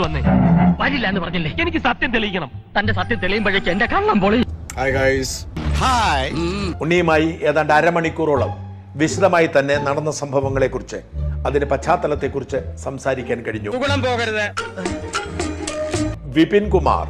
വന്നേ. വരില്ല എന്ന് പറഞ്ഞില്ലേ? എനിക്ക് സത്യം തെളിയിക്കണം. തന്റെ സത്യം തെളിയുമ്പോഴേക്ക് എന്റെ കണ്ണം പൊളി. ഹായ് ഗൈസ് ഹായ് ഉണ്ണിയുമായി ഏതാണ്ട് അരമണിക്കൂറോളം വിശദമായി തന്നെ നടന്ന സംഭവങ്ങളെ സംഭവങ്ങളെക്കുറിച്ച് അതിന്റെ പശ്ചാത്തലത്തെക്കുറിച്ച് സംസാരിക്കാൻ കഴിഞ്ഞു. പോകരുത്. വിപിൻ കുമാർ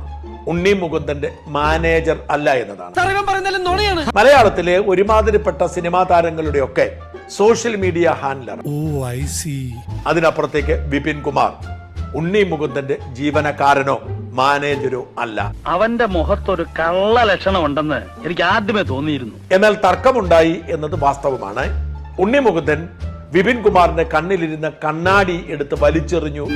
ഉണ്ണി മുകുന്ദന്റെ മാനേജർ അല്ല എന്നതാണ്. മലയാളത്തിലെ ഒരുമാതിരിപ്പെട്ട സിനിമാ താരങ്ങളുടെ ഒക്കെ social media handler. O I C അതിനപ്പുറത്തേക്ക് വിപിൻ കുമാർ ഉണ്ണി മുകുന്ദന്റെ ജീവനക്കാരനോ മാനേജരോ അല്ല. അവന്റെ മുഖത്തൊരു കള്ള ലക്ഷണം ഉണ്ടെന്ന് എനിക്ക് ആദ്യമേ തോന്നിയിരുന്നു. എന്നാൽ തർക്കമുണ്ടായി എന്നത് വാസ്തവമാണ്. ഉണ്ണി മുകുന്ദൻ വിപിൻ കുമാറിന്റെ കണ്ണിലിരുന്ന കണ്ണാടി എടുത്ത് വലിച്ചെറിഞ്ഞു.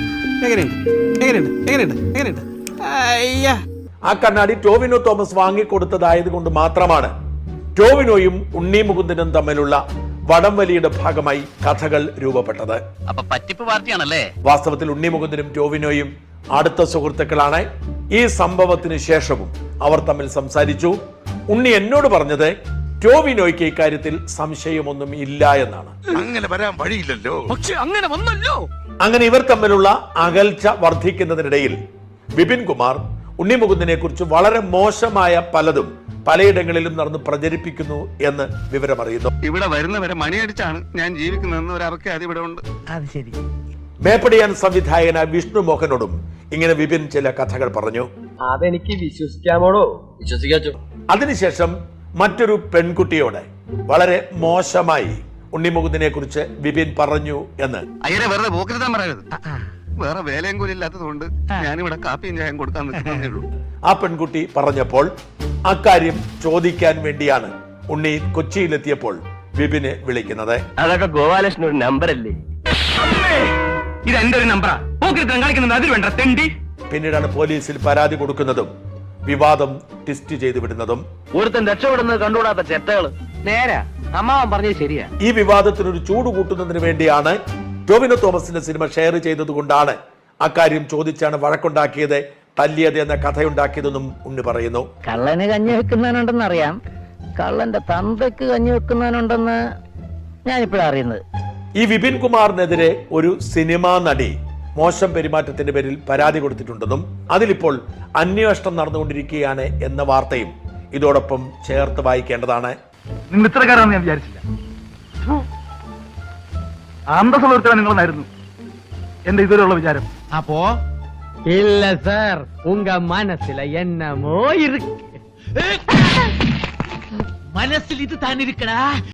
ആ കണ്ണാടി ടോവിനോ തോമസ് വാങ്ങിക്കൊടുത്തതായത് കൊണ്ട് മാത്രമാണ്. ടോവിനോയും ഉണ്ണി മുകുന്ദനും തമ്മിലുള്ള വടംവലിയുടെ ഭാഗമായി കഥകൾ രൂപപ്പെട്ടത്. അപ്പൊ പറ്റിപ്പ് പാർട്ടിയാണല്ലേ? വാസ്തവത്തിൽ ഉണ്ണിമുകുന്ദനും ടോവിനോയും അടുത്ത സുഹൃത്തുക്കളാണ്. ഈ സംഭവത്തിന് ശേഷവും അവർ തമ്മിൽ സംസാരിച്ചു. ഉണ്ണി എന്നോട് പറഞ്ഞത് ടോവിനോയ്ക്ക് ഇക്കാര്യത്തിൽ സംശയമൊന്നും ഇല്ല എന്നാണ്. അങ്ങനെ വരാൻ വഴിയില്ലല്ലോ. പക്ഷെ അങ്ങനെ വന്നല്ലോ. അങ്ങനെ ഇവർ തമ്മിലുള്ള അകൽച്ച വർദ്ധിക്കുന്നതിനിടയിൽ വിപിൻ കുമാർ ഉണ്ണിമുകുന്ദനെ കുറിച്ച് വളരെ മോശമായ പലതും പലയിടങ്ങളിലും നടന്ന് പ്രചരിപ്പിക്കുന്നു എന്ന് വിവരമറിയുന്നു. ഇവിടെ വരുന്നവരെ മണിയടിച്ചാണ് ഞാൻ ജീവിക്കുന്നതെന്ന് ഒരു ഇവിടെ ഉണ്ട്. മേപ്പടിയാൻ സംവിധായകന വിഷ്ണു മോഹനോടും ഇങ്ങനെ വിപിൻ ചില കഥകൾ പറഞ്ഞു. അതെനിക്ക് വിശ്വസിക്കാമോടോ? വിശ്വസിക്കാച്ചോ. അതിനുശേഷം മറ്റൊരു പെൺകുട്ടിയോട് വളരെ മോശമായി ഉണ്ണിമുകുന്ദിനെ കുറിച്ച് വിപിൻ പറഞ്ഞു എന്ന്. അയ്യരെ വെറുതെ പോക്കരുതാൻ പറയരുത്. വേറെ വേലയും കൂലി ഇല്ലാത്തതുകൊണ്ട് ഞാനിവിടെ കാപ്പിയും ചായം കൊടുക്കാൻ നിൽക്കുന്നേ ഉള്ളൂ. ആ പെൺകുട്ടി പറഞ്ഞപ്പോൾ അക്കാര്യം ചോദിക്കാൻ വേണ്ടിയാണ് ഉണ്ണി കൊച്ചിയിലെത്തിയപ്പോൾ വിപിനെ വിളിക്കുന്നത്. അതൊക്കെ ഗോപാലകൃഷ്ണൻ ഒരു നമ്പർ അല്ലേ ഇത് എന്റെ ഒരു നമ്പറാ. കാണിക്കുന്നത് അതിൽ വേണ്ട തെണ്ടി. പിന്നീടാണ് പോലീസിൽ പരാതി കൊടുക്കുന്നതും വിവാദം ടെസ്റ്റ് ചെയ്തു വിടുന്നതും. ഒരുത്തൻ രക്ഷപ്പെടുന്നത് കണ്ടുകൂടാത്ത ചെത്തകൾ നേരാ അമ്മാവൻ പറഞ്ഞത് ശരിയാ. ഈ വിവാദത്തിനൊരു ചൂട് കൂട്ടുന്നതിന് വേണ്ടിയാണ് ടോവിനോ തോമസിന്റെ സിനിമ ഷെയർ ചെയ്തത് കൊണ്ടാണ് അക്കാര്യം ചോദിച്ചാണ് വഴക്കുണ്ടാക്കിയത് തല്ലിയത് എന്ന കഥയുണ്ടാക്കിയതെന്നും ഉണ്ണി പറയുന്നു. കള്ളന് കഞ്ഞി വെക്കുന്നവനുണ്ടെന്ന് അറിയാം കള്ളന്റെ തന്തയ്ക്ക് കഞ്ഞി വെക്കുന്നവനുണ്ടെന്ന് ഞാനിപ്പോഴാണ് അറിയുന്നത്. ഈ വിപിൻ കുമാറിനെതിരെ ഒരു സിനിമാ നടി മോശം പെരുമാറ്റത്തിന്റെ പേരിൽ പരാതി കൊടുത്തിട്ടുണ്ടെന്നും അതിലിപ്പോൾ അന്വേഷണം നടന്നുകൊണ്ടിരിക്കുകയാണ് എന്ന വാർത്തയും ഇതോടൊപ്പം ചേർത്ത് വായിക്കേണ്ടതാണ്. നിങ്ങൾ ഇത്രക്കാരാണെന്ന് ഞാൻ വിചാരിച്ചില്ല. അന്തസ്സുള്ള ഒരുത്തരാണ് നിങ്ങളെന്നായിരുന്നു. എന്റെ ഇതുവരെയുള്ള വിചാരം. അപ്പോ இல்ல சார். உங்க மனசுல என்னமோ இருக்கு. மனசில் இது தான் இருக்கடா.